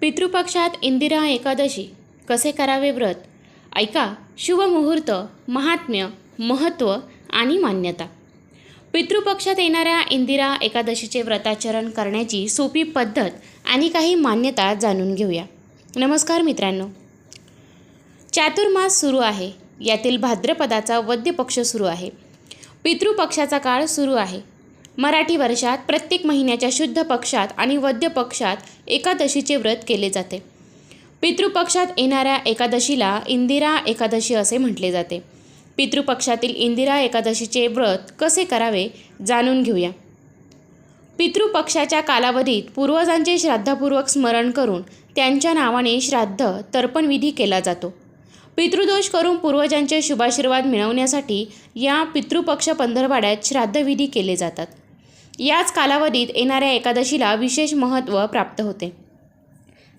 पितृपक्षात इंदिरा एकादशी. कसे करावे व्रत? ऐका शुभमुहूर्त महात्म्य महत्त्व आणि मान्यता. पितृपक्षात येणाऱ्या इंदिरा एकादशीचे व्रताचरण करण्याची सोपी पद्धत आणि काही मान्यता जाणून घेऊया. नमस्कार मित्रांनो. चातुर्मास सुरू आहे. यातील भाद्रपदाचा वद्य पक्ष सुरू आहे. पितृपक्षाचा काळ सुरू आहे. मराठी वर्षात प्रत्येक महिन्याच्या शुद्ध पक्षात आणि वद्य पक्षात एकादशीचे व्रत केले जाते. पितृपक्षात येणाऱ्या एकादशीला इंदिरा एकादशी असे म्हटले जाते. पितृपक्षातील इंदिरा एकादशीचे व्रत कसे करावे जाणून घेऊया. पितृपक्षाच्या कालावधीत पूर्वजांचे श्राद्धपूर्वक स्मरण करून त्यांच्या नावाने श्राद्ध तर्पणविधी केला जातो. पितृदोष करून पूर्वजांचे शुभाशीर्वाद मिळवण्यासाठी या पितृपक्ष पंधरवाड्यात श्राद्धविधी केले जातात. याच कालावधीत येणाऱ्या एकादशीला विशेष महत्त्व प्राप्त होते.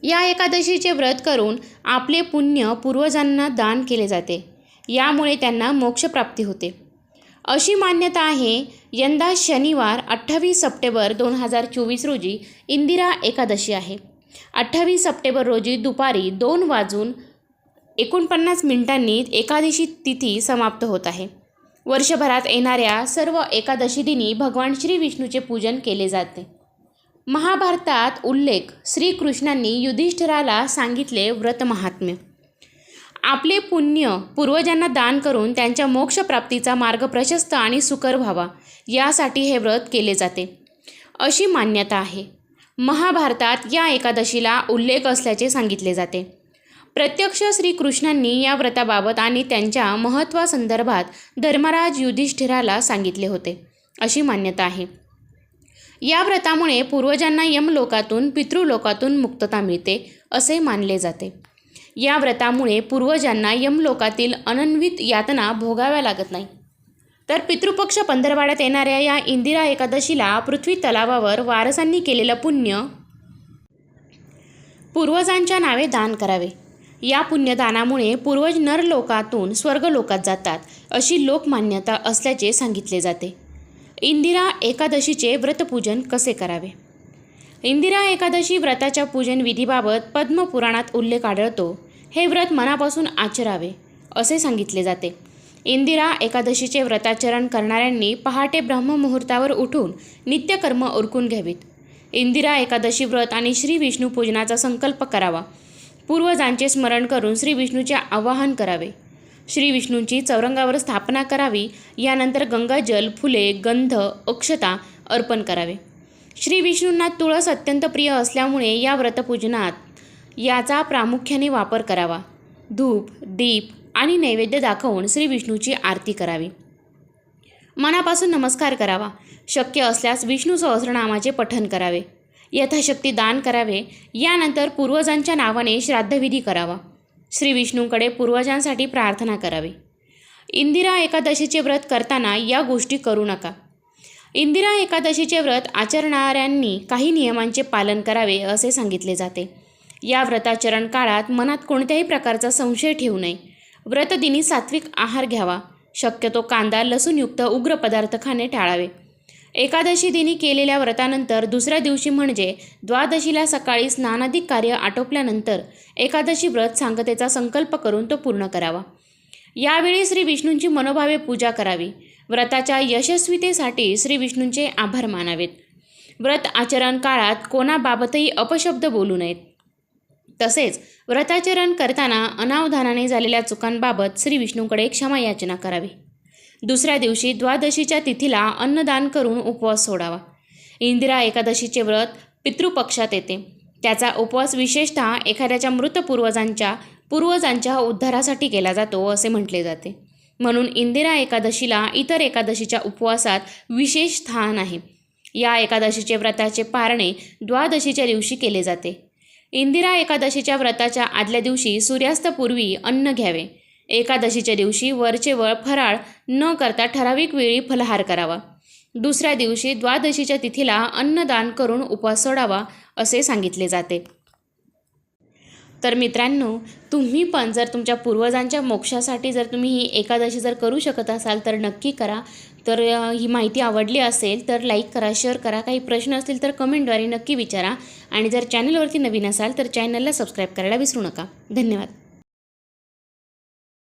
या एकादशीचे व्रत करून आपले पुण्य पूर्वजांना दान केले जाते. यामुळे त्यांना मोक्षप्राप्ती होते. अशी मान्यता आहे यंदा शनिवार अठ्ठावीस सप्टेंबर दोन हजार चोवीस रोजी इंदिरा एकादशी आहे. अठ्ठावीस सप्टेंबर रोजी दुपारी दोन वाजून एकोणपन्नास मिनिटांनी एकादशी तिथी समाप्त होत आहे. वर्षभरात येणाऱ्या सर्व एकादशी दिनी भगवान श्री विष्णूचे पूजन केले जाते. महाभारतात उल्लेख श्रीकृष्णांनी युधिष्ठिराला सांगितले व्रत महात्म्य. आपले पुण्य पूर्वजांना दान करून त्यांच्या मोक्षप्राप्तीचा मार्ग प्रशस्त आणि सुकर व्हावा यासाठी हे व्रत केले जाते. अशी मान्यता आहे. महाभारतात या एकादशीला उल्लेख असल्याचे सांगितले जाते. प्रत्यक्ष श्रीकृष्णांनी या व्रताबाबत आणि त्यांच्या महत्त्वासंदर्भात धर्मराज युधिष्ठिराला सांगितले होते. अशी मान्यता आहे. या व्रतामुळे पूर्वजांना यमलोकातून पितृलोकातून मुक्तता मिळते असे मानले जाते. या व्रतामुळे पूर्वजांना यमलोकातील अनन्वित यातना भोगाव्या लागत नाही. तर पितृपक्ष पंधरवाड्यात येणाऱ्या या इंदिरा एकादशीला पृथ्वी तलावावर वारसांनी केलेलं पुण्य पूर्वजांच्या नावे दान करावे. या पुण्यदानामुळे पूर्वज नरलोकातून स्वर्गलोकात जातात अशी लोकमान्यता असल्याचे सांगितले जाते. इंदिरा एकादशीचे व्रतपूजन कसे करावे? इंदिरा एकादशी व्रताच्या पूजन विधीबाबत पद्मपुराणात उल्लेख आढळतो हे व्रत मनापासून आचरावे असे सांगितले जाते. इंदिरा एकादशीचे व्रताचरण करणाऱ्यांनी पहाटे ब्रह्ममुहूर्तावर उठून नित्यकर्म उरकून घ्यावीत. इंदिरा एकादशी व्रत आणि श्री विष्णू पूजनाचा संकल्प करावा पूर्वजांचे स्मरण करून श्री विष्णूचे आवाहन करावे. श्री विष्णूंची चौरंगावर स्थापना करावी यानंतर गंगाजल फुले गंध अक्षता अर्पण करावे. श्री विष्णूंना तुळस अत्यंत प्रिय असल्यामुळे या व्रतपूजनात याचा प्रामुख्याने वापर करावा. धूप दीप आणि नैवेद्य दाखवून श्री विष्णूची आरती करावी. मनापासून नमस्कार करावा. शक्य असल्यास विष्णू सहस्रनामाचे पठण करावे. यथाशक्ती दान करावे. यानंतर पूर्वजांच्या नावाने श्राद्धविधी करावा. श्री विष्णूंकडे पूर्वजांसाठी प्रार्थना करावी. इंदिरा एकादशीचे व्रत करताना या गोष्टी करू नका. इंदिरा एकादशीचे व्रत आचरणाऱ्यांनी काही नियमांचे पालन करावे असे सांगितले जाते. या व्रताचरण काळात मनात कोणत्याही प्रकारचा संशय ठेवू नये. व्रतदिनी सात्विक आहार घ्यावा. शक्यतो कांदा लसूणयुक्त उग्र पदार्थ खाणे टाळावे. एकादशी दिनी केलेल्या व्रतानंतर दुसऱ्या दिवशी म्हणजे द्वादशीला सकाळी स्नानाधिक कार्य आटोपल्यानंतर एकादशी व्रत सांगतेचा संकल्प करून तो पूर्ण करावा. यावेळी श्री विष्णूंची मनोभावे पूजा करावी. व्रताच्या यशस्वीतेसाठी श्री विष्णूंचे आभार मानावेत. व्रत आचरण काळात कोणाबाबतही अपशब्द बोलू नयेत. तसेच व्रताचरण करताना अनावधानाने झालेल्या चुकांबाबत श्री विष्णूंकडे क्षमा याचना करावी. दुसऱ्या दिवशी द्वादशीच्या तिथीला अन्नदान करून उपवास सोडावा. इंदिरा एकादशीचे व्रत पितृपक्षात येते. त्याचा उपवास विशेषतः एखाद्याच्या मृत पूर्वजांच्या पूर्वजांच्या उद्धारासाठी केला जातो असे म्हटले जाते. म्हणून इंदिरा एकादशीला इतर एकादशीच्या उपवासात विशेष स्थान आहे. या एकादशीचे व्रताचे पारणे द्वादशीच्या दिवशी केले जाते. इंदिरा एकादशीच्या व्रताच्या आदल्या दिवशी सूर्यास्तपूर्वी अन्न घ्यावे. एकादशीच्या दिवशी वरचे वळ फराळ न करता ठराविक वेळी फलहार करावा. दुसऱ्या दिवशी द्वादशीच्या तिथीला अन्नदान करून उपवास सोडावा असे सांगितले जाते. तर मित्रांनो तुम्ही पण जर तुमच्या पूर्वजांच्या मोक्षासाठी जर तुम्ही ही एकादशी जर करू शकत असाल तर नक्की करा. तर ही माहिती आवडली असेल तर लाईक करा शेअर करा. काही प्रश्न असतील तर कमेंटद्वारे नक्की विचारा. आणि जर चॅनलवरती नवीन असाल तर चॅनलला सबस्क्राईब करायला विसरू नका. धन्यवाद.